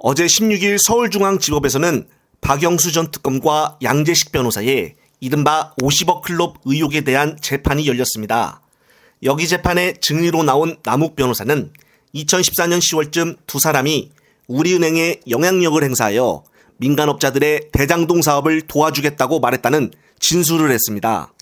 어제 16일 서울중앙지법에서는 박영수 전 특검과 양재식 변호사의 이른바 50억 클럽 의혹에 대한 재판이 열렸습니다. 여기 재판에 증인으로 나온 남욱 변호사는 2014년 10월쯤 두 사람이 우리은행에 영향력을 행사하여 민간업자들의 대장동 사업을 도와주겠다고 말했다는 진술을 했습니다.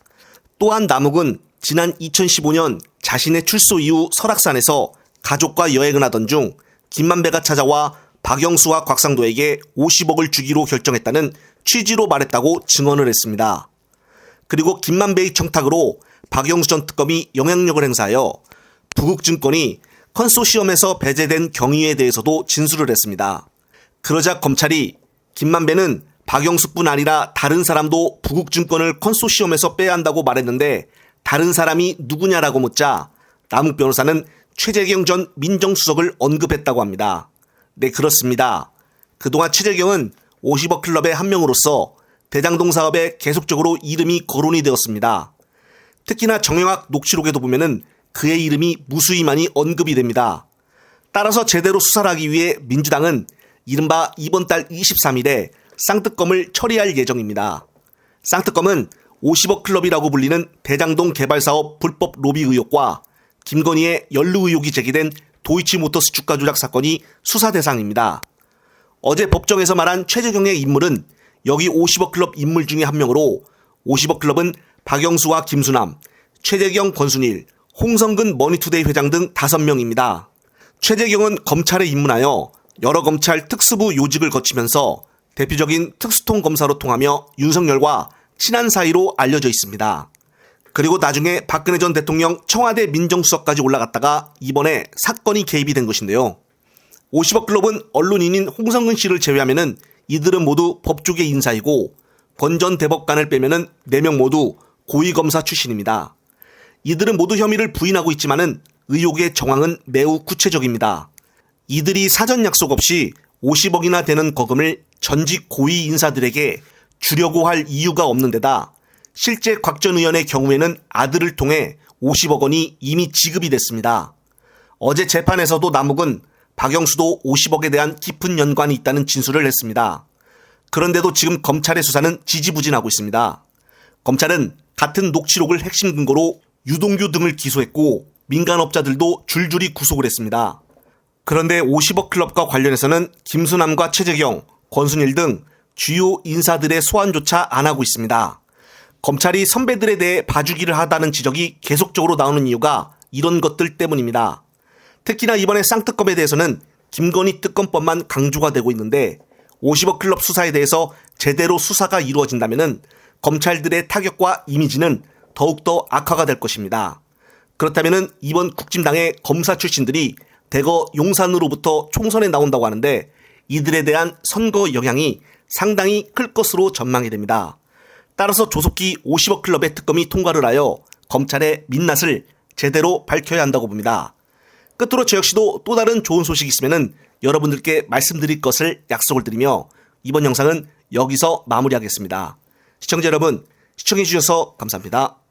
또한 남욱은 지난 2015년 자신의 출소 이후 설악산에서 가족과 여행을 하던 중 김만배가 찾아와 박영수와 곽상도에게 50억을 주기로 결정했다는 취지로 말했다고 증언을 했습니다. 그리고 김만배의 청탁으로 박영수 전 특검이 영향력을 행사하여 부국증권이 컨소시엄에서 배제된 경위에 대해서도 진술을 했습니다. 그러자 검찰이 김만배는 박영수뿐 아니라 다른 사람도 부국증권을 컨소시엄에서 빼야 한다고 말했는데 다른 사람이 누구냐라고 묻자 남욱 변호사는 최재경 전 민정수석을 언급했다고 합니다. 네, 그렇습니다. 그동안 최재경은 50억 클럽의 한 명으로서 대장동 사업에 계속적으로 이름이 거론이 되었습니다. 특히나 정영학 녹취록에도 보면은 그의 이름이 무수히 많이 언급이 됩니다. 따라서 제대로 수사를 하기 위해 민주당은 이른바 이번 달 23일에 쌍특검을 처리할 예정입니다. 쌍특검은 50억 클럽이라고 불리는 대장동 개발 사업 불법 로비 의혹과 김건희의 연루 의혹이 제기된 도이치모터스 주가 조작 사건이 수사 대상입니다. 어제 법정에서 말한 최재경의 인물은 여기 50억 클럽 인물 중에 한 명으로 50억 클럽은 박영수와 김수남, 최재경, 권순일, 홍성근 머니투데이 회장 등 5명입니다. 최재경은 검찰에 입문하여 여러 검찰 특수부 요직을 거치면서 대표적인 특수통 검사로 통하며 윤석열과 친한 사이로 알려져 있습니다. 그리고 나중에 박근혜 전 대통령 청와대 민정수석까지 올라갔다가 이번에 사건이 개입이 된 것인데요. 50억 클럽은 언론인인 홍성근 씨를 제외하면은 이들은 모두 법조계 인사이고 권 전 대법관을 빼면은 4명 모두 고위검사 출신입니다. 이들은 모두 혐의를 부인하고 있지만은 의혹의 정황은 매우 구체적입니다. 이들이 사전 약속 없이 50억이나 되는 거금을 전직 고위 인사들에게 주려고 할 이유가 없는 데다 실제 곽 전 의원의 경우에는 아들을 통해 50억 원이 이미 지급이 됐습니다. 어제 재판에서도 남욱은 박영수도 50억에 대한 깊은 연관이 있다는 진술을 했습니다. 그런데도 지금 검찰의 수사는 지지부진하고 있습니다. 검찰은 같은 녹취록을 핵심 근거로 유동규 등을 기소했고 민간업자들도 줄줄이 구속을 했습니다. 그런데 50억 클럽과 관련해서는 김수남과 최재경, 권순일 등 주요 인사들의 소환조차 안 하고 있습니다. 검찰이 선배들에 대해 봐주기를 하다는 지적이 계속적으로 나오는 이유가 이런 것들 때문입니다. 특히나 이번에 쌍특검에 대해서는 김건희 특검법만 강조가 되고 있는데 50억 클럽 수사에 대해서 제대로 수사가 이루어진다면 검찰들의 타격과 이미지는 더욱더 악화가 될 것입니다. 그렇다면 이번 국진당의 검사 출신들이 대거 용산으로부터 총선에 나온다고 하는데 이들에 대한 선거 영향이 상당히 클 것으로 전망이 됩니다. 따라서 조속히 50억 클럽의 특검이 통과를 하여 검찰의 민낯을 제대로 밝혀야 한다고 봅니다. 끝으로 저 역시도 또 다른 좋은 소식이 있으면 여러분들께 말씀드릴 것을 약속을 드리며 이번 영상은 여기서 마무리하겠습니다. 시청자 여러분, 시청해주셔서 감사합니다.